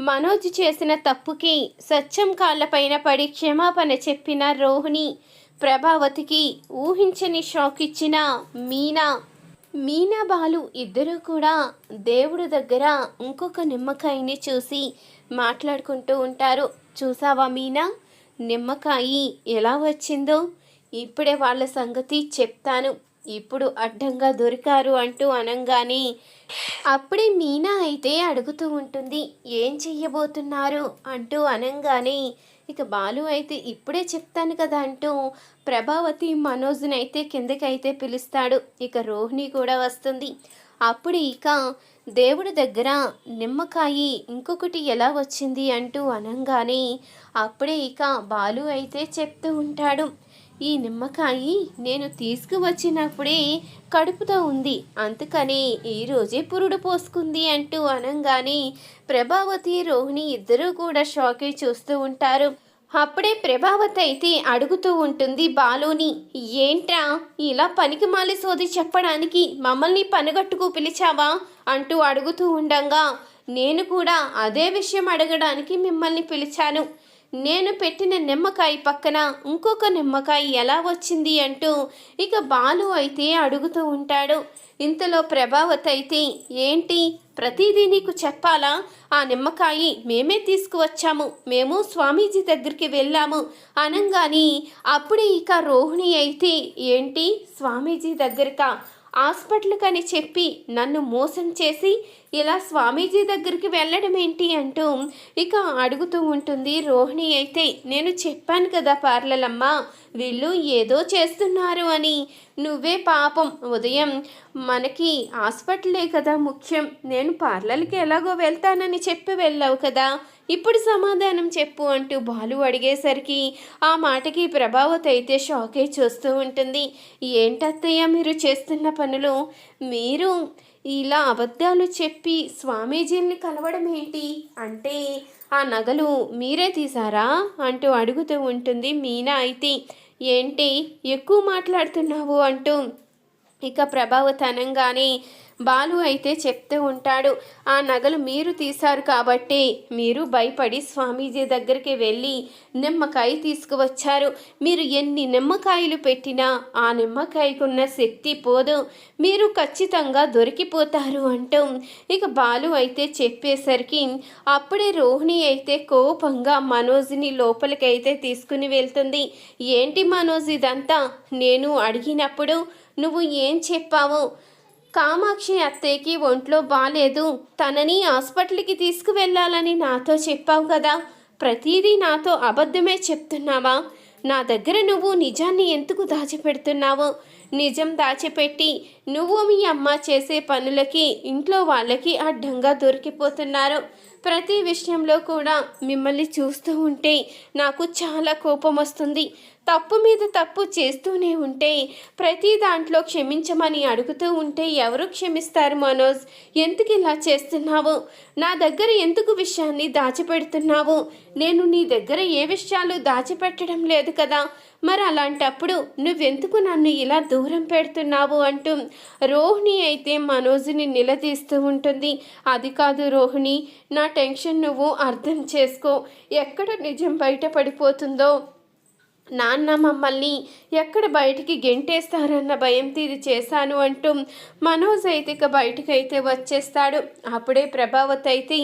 మనోజ్ చేసిన తప్పుకి సత్యం కాళ్ళపైన పడి క్షమాపణ చెప్పిన రోహిణి ప్రభావతికి ఊహించని షాక్ ఇచ్చిన మీనా. మీనా బాలు ఇద్దరూ కూడా దేవుడి దగ్గర ఇంకొక నిమ్మకాయని చూసి మాట్లాడుకుంటూ ఉంటారు. చూసావా మీనా? నిమ్మకాయి ఎలా వచ్చిందో? ఇప్పుడే వాళ్ళ సంగతి చెప్తాను. ఇప్పుడు అడ్డంగా దొరికారు అంటూ అనంగానే అప్పుడే మీనా అయితే అడుగుతూ ఉంటుంది ఏం చెయ్యబోతున్నారు? అంటూ అనంగానే ఇక బాలు అయితే ఇప్పుడే చెప్తాను కదా అంటూ ప్రభావతి మనోజ్ని అయితే కిందకైతే పిలుస్తాడు. ఇక రోహిణి కూడా వస్తుంది. అప్పుడు ఇక దేవుడి దగ్గర నిమ్మకాయి ఇంకొకటి ఎలా వచ్చింది అంటూ అనంగానే అప్పుడే ఇక బాలు అయితే చెప్తూ ఉంటాడు. ఈ నిమ్మకాయి నేను తీసుకువచ్చినప్పుడే కడుపుతో ఉంది. అందుకని ఈరోజే పురుడు పోసుకుంది అంటూ అనంగానే ప్రభావతి రోహిణి ఇద్దరూ కూడా షాక్ చూస్తూ ఉంటారు. అప్పుడే ప్రభావతి అయితే అడుగుతూ ఉంటుంది బాలుని ఏంట్రా? ఇలా పనికి మాలి సోది చెప్పడానికి మమ్మల్ని పనిగట్టుకు పిలిచావా? అంటూ అడుగుతూ ఉండంగా నేను కూడా అదే విషయం అడగడానికి మిమ్మల్ని పిలిచాను. నేను పెట్టిన నిమ్మకాయ పక్కన ఇంకొక నిమ్మకాయ ఎలా వచ్చింది అంటూ ఇక బాలు అయితే అడుగుతూ ఉంటాడు. ఇంతలో ప్రభావత్ అయితే ఏంటి? ప్రతిదీ నీకు చెప్పాలా? ఆ నిమ్మకాయ మేమే తీసుకువచ్చాము. మేము స్వామీజీ దగ్గరికి వెళ్ళాము. అనంగాని అప్పుడే ఇక రోహిణి అయితే ఏంటి? స్వామీజీ దగ్గరకా? హాస్పిటల్కని చెప్పి నన్ను మోసం చేసి ఇలా స్వామీజీ దగ్గరికి వెళ్ళడం ఏంటి అంటూ ఇక అడుగుతూ ఉంటుంది. రోహిణి అయితే నేను చెప్పాను కదా పార్లలమ్మ వీళ్ళు ఏదో చేస్తున్నారు అని. నువ్వే పాపం. ఉదయం మనకి హాస్పిటలే కదా ముఖ్యం. నేను పార్లర్కి ఎలాగో వెళ్తానని చెప్పి వెళ్ళావు కదా. ఇప్పుడు సమాధానం చెప్పు అంటూ బాలు అడిగేసరికి ఆ మాటకి ప్రభావతి అయితే షాకే చూస్తూ ఉంటుంది. ఏంటత్తయ్య మీరు చేస్తున్న పనులు? మీరు ఇలా అబద్ధాలు చెప్పి స్వామీజీని కలవడం ఏంటి? అంటే ఆ నగలు మీరే తీసారా అంటూ అడుగుతూ ఉంటుంది మీనా అయితే. ఏంటి? ఎక్కువ మాట్లాడుతున్నావు అంటూ ఇక ప్రభావతనంగానే బాలు అయితే చెప్తూ ఉంటాడు ఆ నగలు మీరు తీశారు కాబట్టి మీరు భయపడి స్వామీజీ దగ్గరికి వెళ్ళి నిమ్మకాయ తీసుకువచ్చారు. మీరు ఎన్ని నిమ్మకాయలు పెట్టినా ఆ నిమ్మకాయకున్న శక్తి పోదు. మీరు ఖచ్చితంగా దొరికిపోతారు అంటూ ఇక బాలు అయితే చెప్పేసరికి అప్పుడే రోహిణి అయితే కోపంగా మనోజ్ని లోపలికైతే తీసుకుని వెళ్తుంది. ఏంటి మనోజ్ ఇదంతా? నేను అడిగినప్పుడు నువ్వు ఏం చెప్పావు? కామాక్షి అత్తయ్యకి ఒంట్లో బాగాలేదు తనని హాస్పిటల్కి తీసుకువెళ్ళాలని నాతో చెప్పావు కదా. ప్రతిదీ నాతో అబద్ధమే చెప్తున్నావా? నా దగ్గర నువ్వు నిజాన్ని ఎందుకు దాచిపెడుతున్నావు? నిజం దాచిపెట్టి నువ్వు మీ అమ్మ చేసే పనులకి ఇంట్లో వాళ్ళకి అడ్డంగా దొరికిపోతున్నారు. ప్రతి విషయంలో కూడా మిమ్మల్ని చూస్తూ ఉంటే నాకు చాలా కోపం వస్తుంది. తప్పు మీద తప్పు చేస్తూనే ఉంటే ప్రతి దాంట్లో క్షమించమని అడుగుతూ ఉంటే ఎవరు క్షమిస్తారు మనోజ్? ఎందుకు ఇలా చేస్తున్నావు? నా దగ్గర ఎందుకు విషయాన్ని దాచిపెడుతున్నావు? నేను నీ దగ్గర ఏ విషయాలు దాచిపెట్టడం లేదు కదా. మరి అలాంటప్పుడు నువ్వెందుకు నన్ను ఇలా దూరం పెడుతున్నావు అంటూ రోహిణి అయితే మనోజ్ని నిలదీస్తూ ఉంటుంది. అది కాదు రోహిణి నా టెన్షన్ నువ్వు అర్థం చేసుకో. ఎక్కడ నిజం బయటపడిపోతుందో నాన్న మమ్మల్ని ఎక్కడ బయటికి గెంటేస్తారన్న భయంతో ఇది చేశాను అంటూ మనోజ్ అయితే ఇక బయటకైతే వచ్చేస్తాడు. అప్పుడే ప్రభావత్ అయితే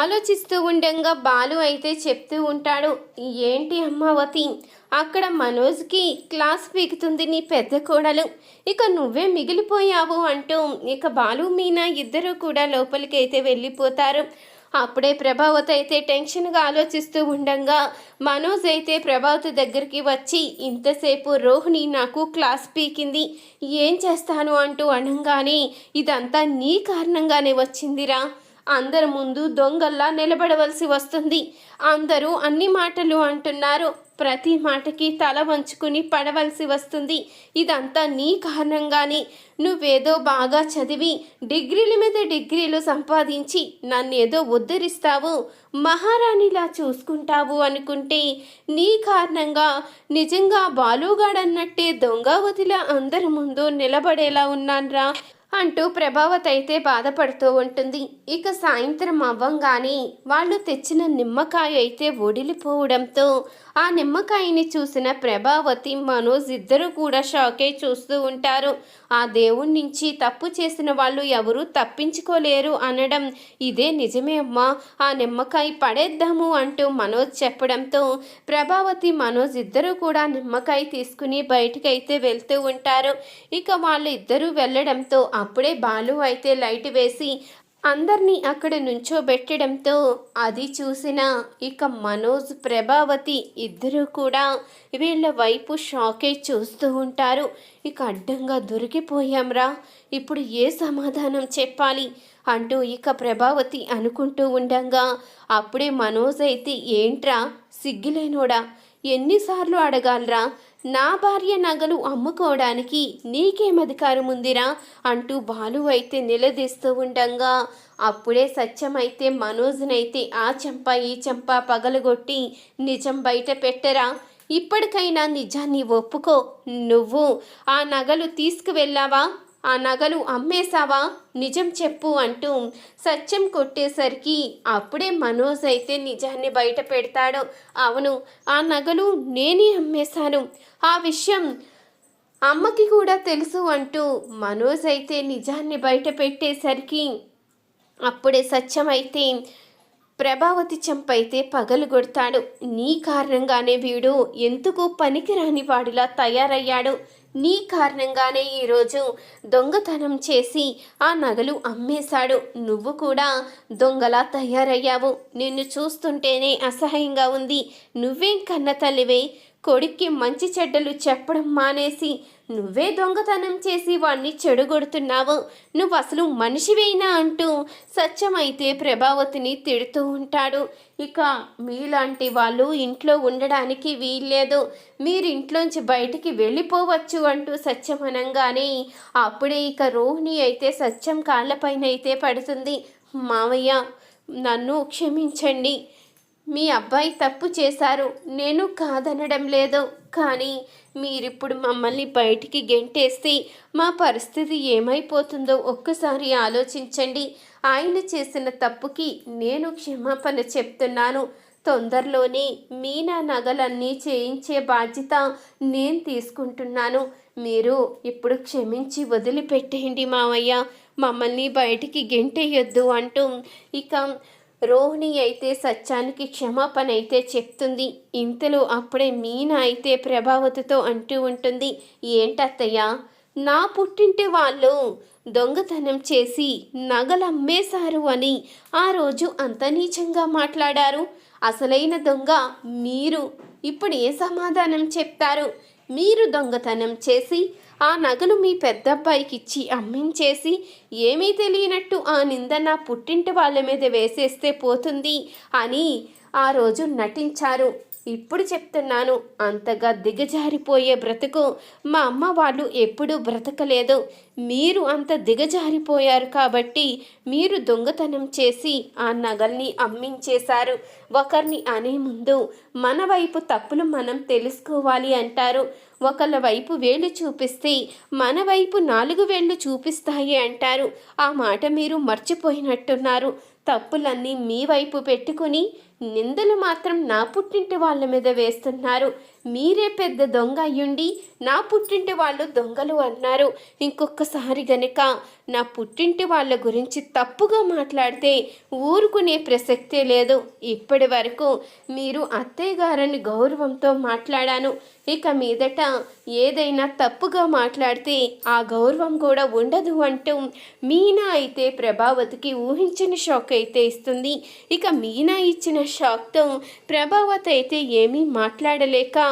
ఆలోచిస్తూ ఉండగా బాలు అయితే చెప్తూ ఉంటాడు. ఏంటి అమ్మావతి? అక్కడ మనోజ్కి క్లాస్ పీకుతుంది నీ పెద్ద కోడలు. ఇక నువ్వే మిగిలిపోయావు అంటూ ఇక బాలు మీనా ఇద్దరు కూడా లోపలికి అయితే వెళ్ళిపోతారు. అప్పుడే ప్రభావతి అయితే టెన్షన్గా ఆలోచిస్తూ ఉండంగా మనోజ్ అయితే ప్రభావతి దగ్గరికి వచ్చి ఇంతసేపు రోహిణి నాకు క్లాస్ పీకింది ఏం చేస్తాను? అంటూ అనగానే ఇదంతా నీ కారణంగానే వచ్చిందిరా. అందరి ముందు దొంగల్లా నిలబడవలసి వస్తుంది. అందరూ అన్ని మాటలు అంటున్నారు. ప్రతి మాటకి తల వంచుకుని పడవలసి వస్తుంది. ఇదంతా నీ కారణంగానే. నువ్వేదో బాగా చదివి డిగ్రీల మీద డిగ్రీలు సంపాదించి నన్నేదో ఉద్ధరిస్తావు మహారాణిలా చూసుకుంటావు అనుకుంటే నీ కారణంగా నిజంగా బాలుగాడన్నట్టే దొంగ వదిలా అందరి ముందు నిలబడేలా ఉన్నాన్రా అంటూ ప్రభావతి అయితే బాధపడుతూ ఉంటుంది. ఇక సాయంత్రం అవ్వంగానే వాళ్ళు తెచ్చిన నిమ్మకాయ అయితే ఒడిలిపోవడంతో ఆ నిమ్మకాయని చూసిన ప్రభావతి మనోజ్ ఇద్దరు కూడా షాకే చూస్తూ ఉంటారు. ఆ దేవుడి నుంచి తప్పు చేసిన వాళ్ళు ఎవరూ తప్పించుకోలేరు అనడం ఇదే నిజమే అమ్మా. ఆ నిమ్మకాయ పడేద్దాము అంటూ మనోజ్ చెప్పడంతో ప్రభావతి మనోజ్ ఇద్దరు కూడా నిమ్మకాయ తీసుకుని బయటకైతే వెళ్తూ ఉంటారు. ఇక వాళ్ళు ఇద్దరూ వెళ్ళడంతో అప్పుడే బాలు అయితే లైట్ వేసి అందరినీ అక్కడ నుంచోబెట్టడంతో అది చూసిన ఇక మనోజ్ ప్రభావతి ఇద్దరూ కూడా వీళ్ళ వైపు షాకే చూస్తూ ఉంటారు. ఇక అడ్డంగా దొరికిపోయాంరా. ఇప్పుడు ఏ సమాధానం చెప్పాలి? అంటూ ఇక ప్రభావతి అనుకుంటూ ఉండంగా అప్పుడే మనోజ్ అయితే ఏంట్రా? సిగ్గులేనోడా? ఎన్నిసార్లు అడగాలరా? నా భార్య నగలు అమ్ముకోవడానికి నీకేం అధికారం ఉందిరా అంటూ బాలు అయితే నిలదీస్తూ ఉండంగా. అప్పుడే సత్యమైతే మనోజ్నైతే ఆ చెంప ఈ చెంప పగలగొట్టి నిజం బయట పెట్టరా. ఇప్పటికైనా నిజాన్ని ఒప్పుకో. నువ్వు ఆ నగలు తీసుకువెళ్ళావా? ఆ నగలు అమ్మేశావా? నిజం చెప్పు అంటూ సత్యం కొట్టేసరికి అప్పుడే మనోజ్ అయితే నిజాన్ని బయట పెడతాడు. అవును ఆ నగలు నేనే అమ్మేశాను. ఆ విషయం అమ్మకి కూడా తెలుసు అంటూ మనోజ్ అయితే నిజాన్ని బయట పెట్టేసరికి అప్పుడే సత్యం అయితే ప్రభావతి చంపైతే పగలుగొడతాడు నీ కారణంగానే వీడు ఎందుకు పనికిరాని వాడిలా తయారయ్యాడు? నీ కారణంగానే ఈరోజు దొంగతనం చేసి ఆ నగలు అమ్మేశాడు. నువ్వు కూడా దొంగలా తయారయ్యావు. నిన్ను చూస్తుంటేనే అసహ్యంగా ఉంది. నువ్వేం కన్న తల్లివే? కొడుక్కి మంచి చెడ్డలు చెప్పడం మానేసి నువ్వే దొంగతనం చేసి వాణ్ణి చెడుగొడుతున్నావు. నువ్వు అసలు మనిషివేనా అంటూ సత్యమైతే ప్రభావతిని తిడుతూ ఉంటాడు. ఇక మీలాంటి వాళ్ళు ఇంట్లో ఉండడానికి వీల్లేదు. మీరు ఇంట్లోంచి బయటికి వెళ్ళిపోవచ్చు అంటూ సత్యం అనగానే అప్పుడే ఇక రోహిణి అయితే సత్యం కాళ్ళపైన అయితే పడుతుంది. మావయ్య నన్ను క్షమించండి. మీ అబ్బాయి తప్పు చేశారు. నేను కాదనడం లేదు. కానీ మీరిప్పుడు మమ్మల్ని బయటికి గెంటేస్తే మా పరిస్థితి ఏమైపోతుందో ఒక్కసారి ఆలోచించండి. ఆయన చేసిన తప్పుకి నేను క్షమాపణ చెప్తున్నాను. తొందరలోనే మీనా నగలన్నీ చేయించే బాధ్యత నేను తీసుకుంటున్నాను. మీరు ఇప్పుడు క్షమించి వదిలిపెట్టేయండి మావయ్య. మమ్మల్ని బయటికి గెంటేయొద్దు అంటూ ఇక రోహిణి అయితే సత్యానికి క్షమాపణ అయితే చెప్తుంది. ఇంతలో అప్పుడే మీనా అయితే ప్రభావతితో అంటూ ఉంటుంది. ఏంటత్తయ్య? నా పుట్టింటి వాళ్ళు దొంగతనం చేసి నగలమ్మేశారు అని ఆ రోజు అంత నీచంగా మాట్లాడారు. అసలైన దొంగ మీరు. ఇప్పుడు ఏ సమాధానం చెప్తారు? మీరు దొంగతనం చేసి ఆ నగలు మీ పెద్దబ్బాయికి ఇచ్చి అమ్మించేసి ఏమీ తెలియనట్టు ఆ నింద నా పుట్టింటి వాళ్ళ మీద వేసేస్తే పోతుంది అని ఆ రోజు నటించారు. ఇప్పుడు చెప్తున్నాను అంతగా దిగజారిపోయే బ్రతుకు మా అమ్మ వాళ్ళు ఎప్పుడూ బ్రతకలేదు. మీరు అంత దిగజారిపోయారు కాబట్టి మీరు దొంగతనం చేసి ఆ నగల్ని అమ్మించేశారు. ఒకరిని అనే ముందు మన వైపు తప్పులు మనం తెలుసుకోవాలి అంటారు. ఒకళ్ళ వైపు వేళ్ళు చూపిస్తే మన వైపు నాలుగు వేళ్ళు చూపిస్తాయి అంటారు. ఆ మాట మీరు మర్చిపోయినట్టున్నారు. తప్పులన్నీ మీ వైపు పెట్టుకుని నిందలు మాత్రం నా పుట్టింటి వాళ్ళ మీద వేస్తున్నారు. మీరే పెద్ద దొంగ అయ్యుండి నా పుట్టింటి వాళ్ళు దొంగలు అన్నారు. ఇంకొకసారి గనక నా పుట్టింటి వాళ్ళ గురించి తప్పుగా మాట్లాడితే ఊరుకునే ప్రసక్తే లేదు. ఇప్పటి వరకు మీరు అత్తయ్య గారని గౌరవంతో మాట్లాడాను. ఇక మీదట ఏదైనా తప్పుగా మాట్లాడితే ఆ గౌరవం కూడా ఉండదు అంటూ మీనా అయితే ప్రభావతికి ఊహించిన షాక్ అయితే ఇస్తుంది. ఇక మీనా ఇచ్చిన షాక్తో ప్రభావతి అయితే ఏమీ మాట్లాడలేక